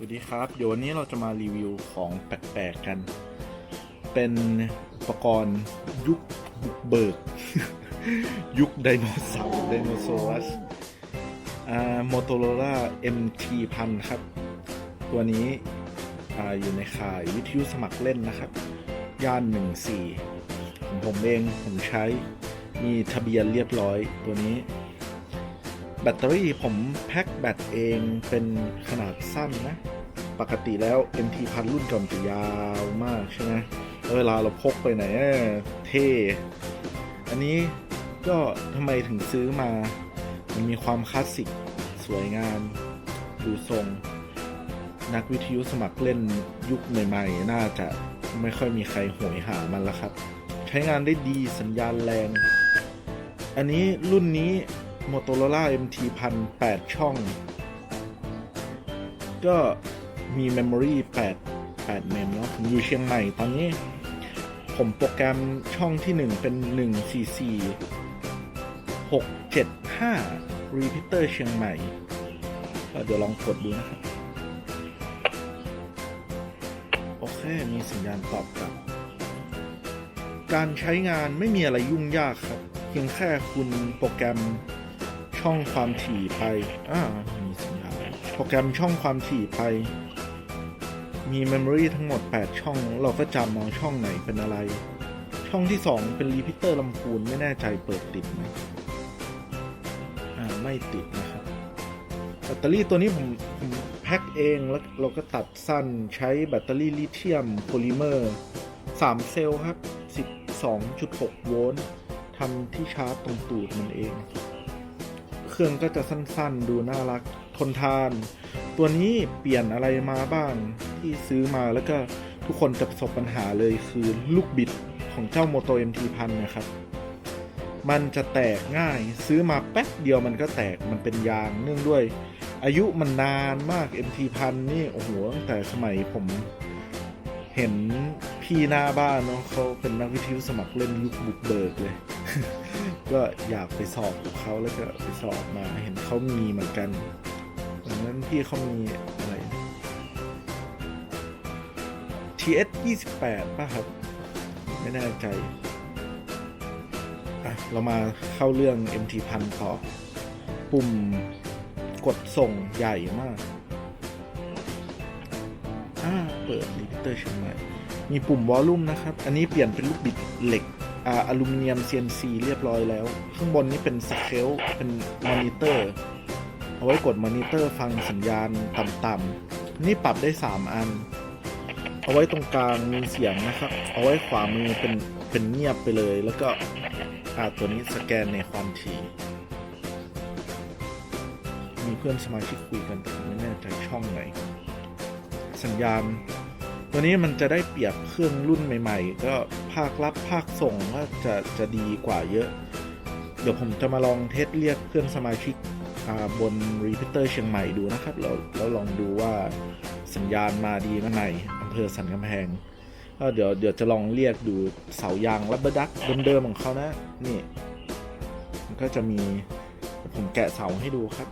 สวัสดีครับ เดี๋ยววันนี้เราจะมารีวิวของแปลกๆกัน เป็นอุปกรณ์ยุคบุกเบิก ยุคไดโนเสาร์ไดโนเสาร์อ่า Motorola MT พันครับ ตัวนี้อ่าอยู่ในข่ายวิทยุสมัครเล่นนะครับ ย่าน 14 ของผมเอง ผมใช้มีทะเบียนเรียบร้อยตัวนี้ แบตเตอรี่ผมแพ็คแบตเองเป็นขนาดสั้นนะ ปกติแล้ว MT พันรุ่นก่อนจะยาวมากใช่ไหมเวลาเราพกไปไหนเออเท่ อันนี้ก็ทำไมถึงซื้อมา มันมีความคลาสสิก สวยงาม ดูทรง นักวิทยุสมัครเล่นยุคใหม่ๆ น่าจะไม่ค่อยมีใครโหยหามันแล้วครับ ใช้งานได้ดีสัญญาณแรง อันนี้รุ่นนี้ Motorola MT พันแปดช่อง ก็มี Memory 8 8เมมเนาะผมอยู่เชียงใหม่ตอนนี้ ผมโปรแกรมช่องที่ 1 เป็น 144 675 Repeater เชียงใหม่ก็เดี๋ยวลองกดดูนะครับ โอเค มีสัญญาณตอบกลับ การใช้งานไม่มีอะไรยุ่งยากครับ เพียงแค่คุณโปรแกรม ช่องความถี่ไปอ่ามีสัญญาณโปรแกรมช่องความถี่ไป มี Memory ทั้งหมด 8 ช่อง เราก็จำเอาช่องไหนเป็นอะไร ช่องที่ 2 เป็นรีพิเตอร์ลำพูนไม่แน่ใจเปิดติดไหมอ่าไม่ติดนะครับแบตเตอรี่ตัวนี้ผมผมแพ็คเองแล้วเราก็ตัดสั้นใช้แบตเตอรี่ลิเธียมโพลิเมอร์ 3 เซลล์ครับ 12.6 โวลต์ทำที่ชาร์จตรงตูดมันเองเค รื่องก็จะสั้นๆ ดูน่ารักทนทาน ตัวนี้เปลี่ยนอะไรมาบ้างที่ซื้อมาแล้วก็ทุกคนจะประสบปัญหาเลยคือลูกบิดของเจ้า Moto MT พันนะครับ มันจะแตกง่ายซื้อมาแป๊บเดียวมันก็แตกมันเป็นยางเนื่องด้วย อายุมันนานมาก MT พันนี่โอ้โหตั้งแต่สมัยผมเห็น พี่หน้าบ้านเนาะเขาเป็นนักวิทยุสมัครเล่นยุคบุกเบิกเลย ก็อยากไปสอบกับเขาแล้วก็ไปสอบมาเห็นเขามีเหมือนกันดังนั้นพี่เขามีอะไร TS 28ป่ะครับ ไม่แน่ใจอะเรามาเข้าเรื่อง MT พันต่อ ปุ่มกดส่งใหญ่มาก อ่า เปิดรีพิเตอร์เชียงใหม่ มีปุ่มวอลลุ่มนะครับ อันนี้เปลี่ยนเป็นลูกบิดเหล็กออลูมิเนียม CNC เรียบร้อยแล้ว ข้างบนนี้เป็นสเกลเป็นมอนิเตอร์ เอาไว้กดมอนิเตอร์ฟังสัญญาณต่ำๆ นี่ปรับได้ 3 อัน เอาไว้ตรงกลางมีเสียงนะครับ เอาไว้ขวามือเป็นเป็นเงียบไปเลย แล้วก็อาตัวนี้สแกนในความถี่มีเพื่อนสมาชิกคุยกันแต่ไม่แน่ใจช่องไหน สัญญาณ ตัวนี้มันจะได้เปรียบเครื่องรุ่นใหม่ ๆ ก็ภาครับภาคส่งก็จะจะดีกว่าเยอะ เดี๋ยวผมจะมาลองเทสเรียกเพื่อนสมาชิกบนรีพิเตอร์เชียงใหม่ดูนะครับแล้วแล้วลองดูว่าสัญญาณมาดีนะไหนอำเภอสันกำแพงก็เดี๋ยวเดี๋ยวจะลองเรียกดูเสายางรับเบอร์ดักเดิมๆของเขานะ นี่มันก็จะมีผมแกะเสาให้ดูครับ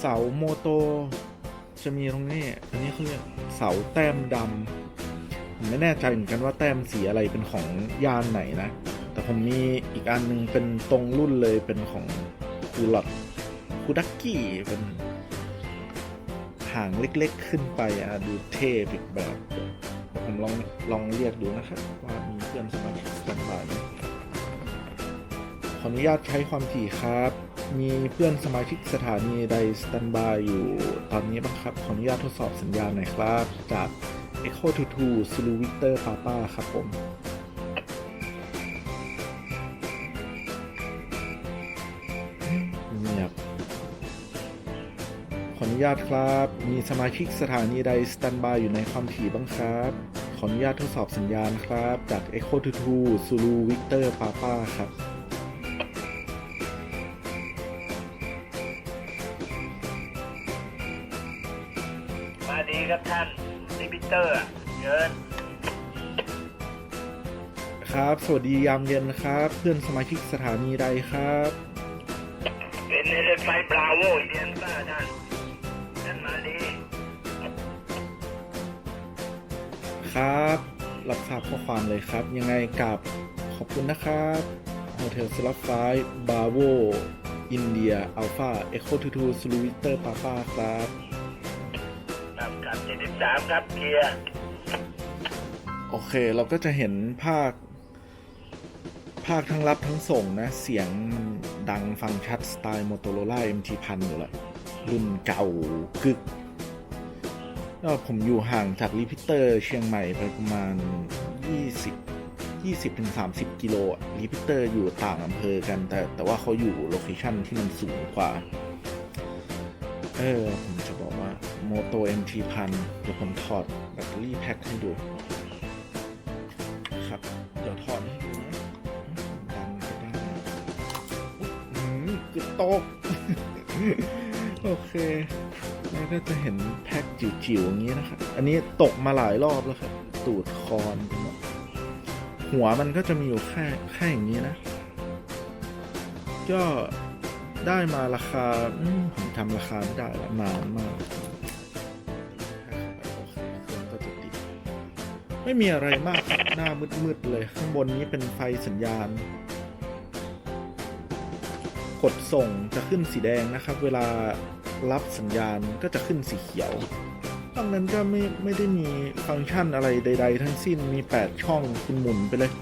เสาโมโต จะมีตรงนี้ อันนี้เขาเรียกเสาแต้มดำผมไม่แน่ใจเหมือนกันว่าแต้มสีอะไรเป็นของยานไหนนะ แต่ผมมีอีกอันหนึงเป็นตรงรุ่นเลยเป็นของคูลอดคูดักกี้เป็นหางเล็กๆขึ้นไปอะดูเท่อีกแบบผมลองลองเรียกดูนะครับว่ามีเพื่อนสมาชิกสแตนบายขออนุญาตใช้ความถี่ครับ มีเพื่อนสมาชิกสถานีใดสแตนบายอยู่ตอนนี้บ้างครับ ขออนุญาตทดสอบสัญญาณหน่อยครับ จาก Echo 22 Zulu Victor Papa ครับผมเงียบขออนุญาตครับ มีสมาชิกสถานีใดสแตนบายอยู่ในความถี่บ้างครับ ขออนุญาตทดสอบสัญญาณครับ จาก Echo 22 Zulu Victor Papa ครับัสดีครับท่านลิมิเตอร์เชินครับ สวัสดียามเย็นครับ เพื่อนสมาชิกสถานีใดครับ เป็นเอสไฟบราโวอินเดียนป้าท่านท่านมาดีครับรับทราบข้อความเลยครับ ยังไงกับขอบคุณนะครับโฮเทลสลับไฟบราโวอินเดียอัลฟาเอ็กโคทูทูสลูวิเตอร์ปาป้าครับ สามครับเคลียร์โอเคเราก็จะเห็นภาค ภาคทั้งรับทั้งส่งนะ เสียงดังฟังชัดสไตล์ Motorola MT พันอยู่แหละรุ่นเก่ากึกก็ผมอยู่ห่างจากรีพิเตอร์เชียงใหม่ไปประมาณ 20 20ถึง30 กิโลอะรีพิเตอร์อยู่ต่างอำเภอกัน แต่แต่ว่าเขาอยู่โลเคชั่นที่มันสูงกว่า เออผม Moto MT พันเดี๋ยวผมถอดแบตเตอรี่แพ็คให้ดู ครับ เดี๋ยวถอดให้ดูนะดังก็ได้อืมเกือบตก โอเคแล้วก็จะเห็นแพ็คจิ๋วๆอย่างนี้นะครับ อันนี้ตกมาหลายรอบแล้วครับ ตูดคอนหัวมันก็จะมีอยู่แค่แค่อย่างนี้นะ ก็ได้มาราคาผมจำราคาไม่ได้ละนานมาก ไม่มีอะไรมากครับหน้ามืดๆเลย ข้างบนนี้เป็นไฟสัญญาณ กดส่งจะขึ้นสีแดงนะครับ เวลารับสัญญาณก็จะขึ้นสีเขียวตรงนั้นก็ไม่ไม่ได้มีฟังก์ชันอะไรใด ๆ ทั้งสิ้นมี 8 ช่องคุณหมุนไปเลย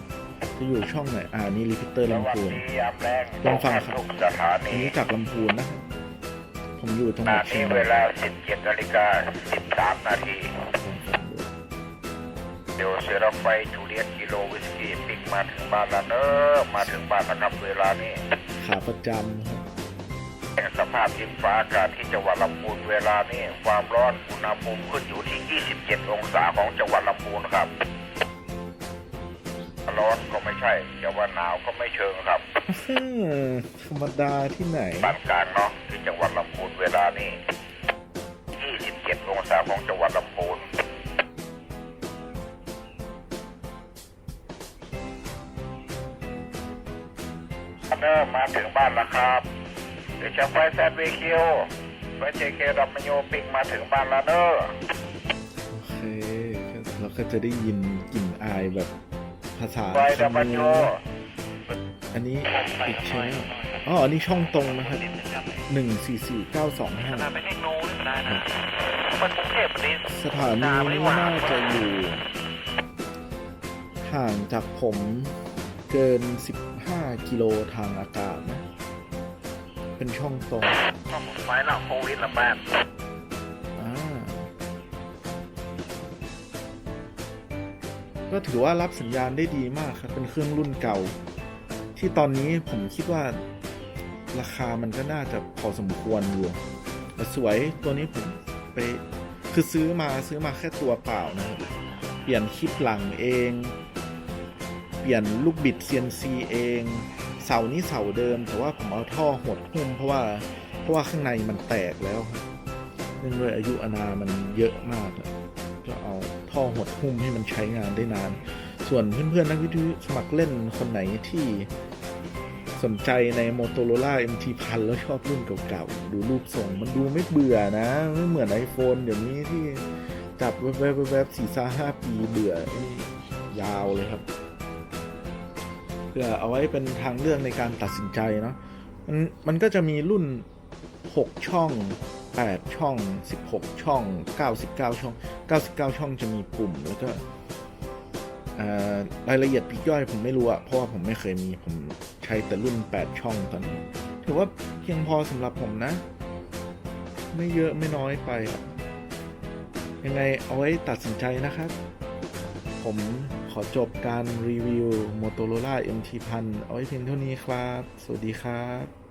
จะอยู่ช่องไหน อ่านี่รีพิเตอร์สวัลำสพูนดียามแรงลองฟังครับทุกสถาอันนีนี้จากลำพูนนะครับผมอยู่จังขหวัณะดเชียนี้งใหม่เวลาสิบเจ็ดนาฬิกาสิบสามนาทีลองฟังดู เดี๋ยวเสือรถไฟจูเลียตกิโลวิสกี้ปิกมาถึงบ้านแล้วเนอะมาถึงบ้านแล้วครับเวลานี้ขาประจำครับสภาพดินฟ้าอากาศที่จังหวัดลำพูนเวลานี้ความร้อนอุณหภูมิขึ้นอยู่ที่ 27 องศาของจังหวัดลำพูนครับ ร้อนก็ไม่ใช่จะว่าหนาวก็ไม่เชิงครับอื้อธรรมดาที่ไหนปานกลางเนาะที่จังหวัดลำพูนเวลานี้ 27 องศาของจัง เนอร์มาถึงบ้านแล้วครับเดี๋ยวจะไฟแซดวีคิวไฟเจเคดับมโยปิกมาถึงบ้านแล้วเนอะโอเคเราก็จะได้ยินกลิ่นอายแบบภาษาไฟดับมเขโยมรอันนี้อีกใช่ไหมอ๋ออันนี้ช่องตรงนะครับหนึ่งสี่สี่เก้าสองห้าไปเทคโนนี่ก็ได้นะมันกรุงเทพมันนี้สถานีนี้น่าจะอยู่ ห่างจากผมเกิน 15กิโลทางอากาศนะเป็นช่องตรงไฟหลังโควิดละแป๊บอ่าก็ถือว่ารับสัญญาณได้ดีมากครับ เป็นเครื่องรุ่นเก่า ที่ตอนนี้ผมคิดว่าราคามันก็น่าจะพอสมควรอยู่แต่สวยตัวนี้ผมไปคือซื้อมาซื้อมาแค่ตัวเปล่านะครับ เปลี่ยนคลิปหลังเองเปลี่ยนลูกบิด CNC เอง เสานี้เสาเดิม แต่ว่าผมเอาท่อหดหุ้มเพราะว่าเพราะว่าข้างในมันแตกแล้วเนื่องด้วยอายุอนามันเยอะมากก็เอาท่อหดหุ้มให้มันใช้งานได้นาน ส่วนเพื่อนๆนักวิทยุสมัครเล่นคนไหนที่สนใจใน Motorola MT พันแล้วชอบรุ่นเก่าๆ ดูรูปทรงมันดูไม่เบื่อนะ ไม่เหมือน iPhone เดี๋ยวนี้ที่จับแวบๆสี่ซาห้าปีเบื่อนี่ยาวเลยครับ พื่อเอาไว้เป็นทางเลือกในการตัดสินใจเนาะมันมันก็จะมีรุ่น 6 ช่อง 8 ช่อง 16 ช่อง 99 ช่อง 99 ช่องจะมีปุ่มแล้วก็รายละเอียดปีกย่อยผมไม่รู้อะเพราะว่าผมไม่เคยมีผมใช้แต่รุ่น 8 ช่องตอนนี้ ถือว่าเพียงพอสำหรับผมนะ ไม่เยอะไม่น้อยไปอะยังไงเอาไว้ตัดสินใจนะครับ ผม ขอจบการรีวิว Motorola MT 1000 เอาไว้เพียงเท่านี้ครับ สวัสดีครับ